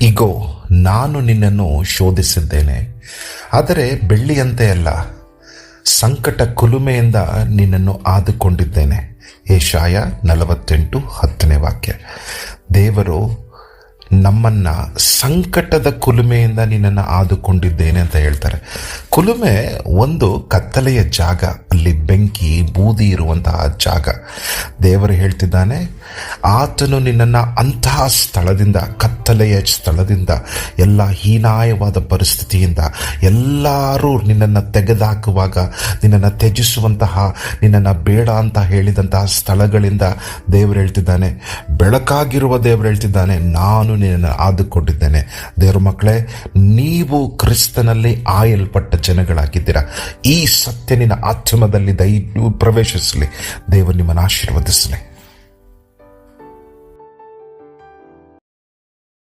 ಇಗೋ, ನಾನು ನಿನ್ನನ್ನು ಶೋಧಿಸಿದ್ದೇನೆ. ಆದರೆ ಬೆಳ್ಳಿಯಂತೆ ಅಲ್ಲ, ಸಂಕಟ ಕುಲುಮೆಯಿಂದ ನಿನ್ನನ್ನು ಆದುಕೊಂಡಿದ್ದೇನೆ. ಏಷಾಯ ನಲವತ್ತೆಂಟು ಹತ್ತನೇ ವಾಕ್ಯ. ದೇವರು, ನಮ್ಮನ್ನ ಸಂಕಟದ ಕುಲುಮೆಯಿಂದ ನಿನ್ನನ್ನು ಆದುಕೊಂಡಿದ್ದೇನೆ ಅಂತ ಹೇಳ್ತಾರೆ. ಕುಲುಮೆ ಒಂದು ಕತ್ತಲೆಯ ಜಾಗ, ಅಲ್ಲಿ ಬೆಂಕಿ, ಬೂದಿ ಇರುವಂತಹ ಜಾಗ. ದೇವರು ಹೇಳ್ತಿದ್ದಾನೆ, ಆತನು ನಿನ್ನನ್ನು ಅಂತಹ ಸ್ಥಳದಿಂದ ಕತ್ತಲೆಯ ಸ್ಥಳದಿಂದ, ಎಲ್ಲ ಹೀನಾಯವಾದ ಪರಿಸ್ಥಿತಿಯಿಂದ, ಎಲ್ಲರೂ ನಿನ್ನನ್ನು ತೆಗೆದುಹಾಕುವಾಗ ನಿನ್ನನ್ನು ತ್ಯಜಿಸುವಂತಹ, ನಿನ್ನನ್ನು ಬೇಡ ಅಂತ ಹೇಳಿದಂತಹ ಸ್ಥಳಗಳಿಂದ ದೇವರು ಹೇಳ್ತಿದ್ದಾನೆ, ಬೆಳಕಾಗಿರುವ ದೇವರು ಹೇಳ್ತಿದ್ದಾನೆ, ನಾನು ನಿನ್ನನ್ನು ಆದುಕೊಂಡಿದ್ದೇನೆ. ದೇವರ ಮಕ್ಕಳೇ, ನೀವು ಕ್ರಿಸ್ತನಲ್ಲಿ ಆಯಲ್ಪಟ್ಟ ಜನಗಳಾಗಿದ್ದೀರಾ. ಈ ಸತ್ಯ ನಿನ್ನ ಆತ್ಮದಲ್ಲಿ ದೈ, ಪ್ರವೇಶಿಸಲಿ. ದೇವರು ನಿಮ್ಮನ್ನು ಆಶೀರ್ವದಿಸಲಿ.